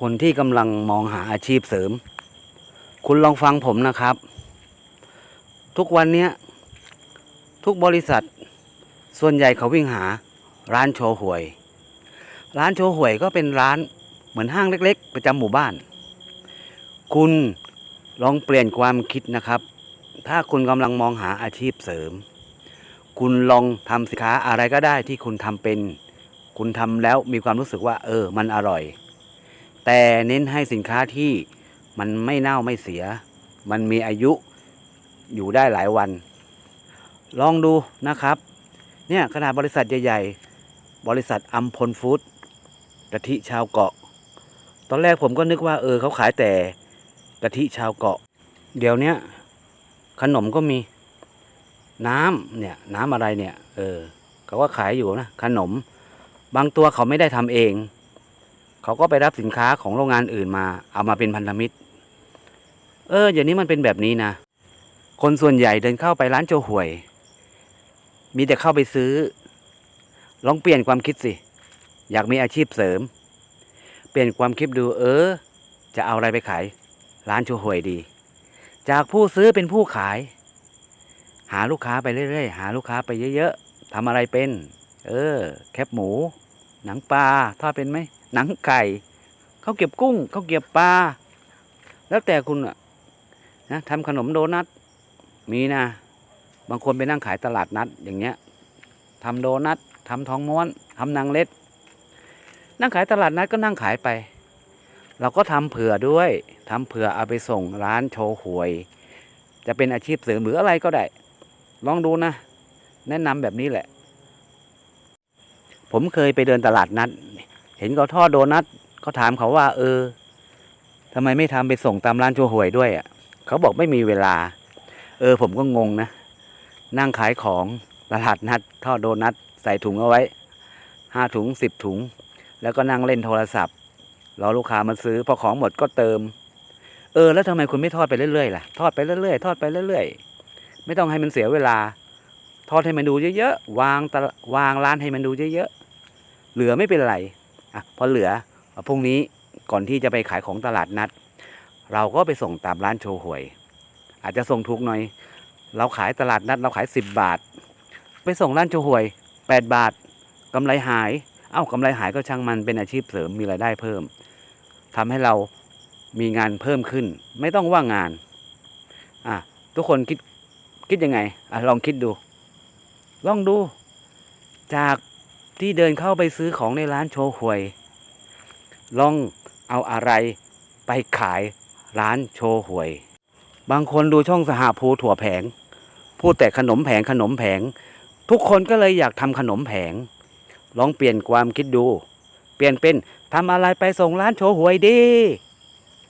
คนที่กำลังมองหาอาชีพเสริม คุณลองฟังผมนะครับ ทุกวันนี้ทุกบริษัท ส่วนใหญ่เขาวิ่งหาร้านโชว์หวย ร้านโชว์หวยก็เป็นร้านเหมือนห้างเล็ก ๆ ประจำหมู่บ้าน คุณลองเปลี่ยนความคิดนะครับ ถ้าคุณกำลังมองหาอาชีพเสริม คุณลองทำสินค้าอะไรก็ได้ที่คุณทำเป็น คุณทำแล้วมีความรู้สึกว่า เออ มันอร่อย แต่เน้นให้สินค้าที่มันไม่เน่าไม่เสีย มันมีอายุอยู่ได้หลายวัน ลองดูนะครับ เนี่ยขนาดบริษัทใหญ่ๆ บริษัทอัมพลฟู้ดกะทิชาวเกาะ ตอนแรกผมก็นึกว่าเออเขาขายแต่กะทิชาวเกาะ เดี๋ยวนี้ขนมก็มีน้ำเนี่ยน้ำอะไรเนี่ย เออเขาก็ขายอยู่นะขนม บางตัวเขาไม่ได้ทำเอง เขาก็ไปรับสินค้าของโรงงานอื่นมา เอามาเป็นพันธมิตร เอออย่างนี้มันเป็นแบบนี้นะ คนส่วนใหญ่เดินเข้าไปร้านโจห่วย มีแต่เข้าไปซื้อ ลองเปลี่ยนความคิดสิ อยากมีอาชีพเสริม เปลี่ยนความคิดดู เออ จะเอาอะไรไปขาย ร้านโจห่วยดี จากผู้ซื้อเป็นผู้ขาย หาลูกค้าไปเรื่อยๆ หาลูกค้าไปเยอะๆทำอะไรเป็น เออ แคบหมู หนังปลาทอดเป็นไหม หนังไก่ข้าวเกรียบกุ้งข้าวเกรียบปลาแล้วแต่คุณอะนะทำขนมโดนัทมีนะ บางคนไปนั่งขายตลาดนัดอย่างเงี้ยทำโดนัททำทองม้วนทำนางเล็ด นั่งขายตลาดนัดก็นั่งขายไป เราก็ทำเผื่อด้วยทำเผื่อเอาไปส่งร้านโชว์หวย จะเป็นอาชีพเสริมหรืออะไรก็ได้ ลองดูนะ แนะนำแบบนี้แหละ ผมเคยไปเดินตลาดนัด เห็นเขาทอดโดนัทก็ถามเขาว่า เออทำไมไม่ทำไปส่งตามร้านโชว์หวยด้วยอะเขาบอกไม่มีเวลา เออ ผมก็งงนะ นั่งขายของตลาดนัดทอดโดนัทใส่ถุงเอาไว้ห้าถุงสิบถุง แล้วก็นั่งเล่นโทรศัพท์รอลูกค้ามาซื้อพอของหมดก็เติม เออ แล้วทำไมคุณไม่ทอดไปเรื่อยๆล่ะ ทอดไปเรื่อยๆทอดไปเรื่อยๆ ไม่ต้องให้มันเสียเวลา ทอดให้มันดูเยอะๆวางตะวางร้านให้มันดูเยอะๆเหลือไม่เป็นไร อะพอเหลือพรุ่งนี้ก่อนที่จะไปขายของตลาดนัด เราก็ไปส่งตามร้านโชว์หวย อาจจะส่งถูกหน่อย เราขายตลาดนัดเราขายสิบบาท ไปส่งร้านโชว์หวยแปดบาทกำไรหาย เอ้ากำไรหายก็ช่างมันเป็นอาชีพเสริมมีรายได้เพิ่มทำให้เรามีงานเพิ่มขึ้น ไม่ต้องว่างงานอะทุกคนคิดคิดยังไงอะลองคิดดู ลองดูจาก ที่เดินเข้าไปซื้อของในร้านโชห่วย ลองเอาอะไรไปขายร้านโชห่วย บางคนดูช่องสหภูถั่วแผง พูดแต่ขนมแผงขนมแผง ทุกคนก็เลยอยากทำขนมแผง ลองเปลี่ยนความคิดดู เปลี่ยนเป็นทำอะไรไปส่งร้านโชห่วยดี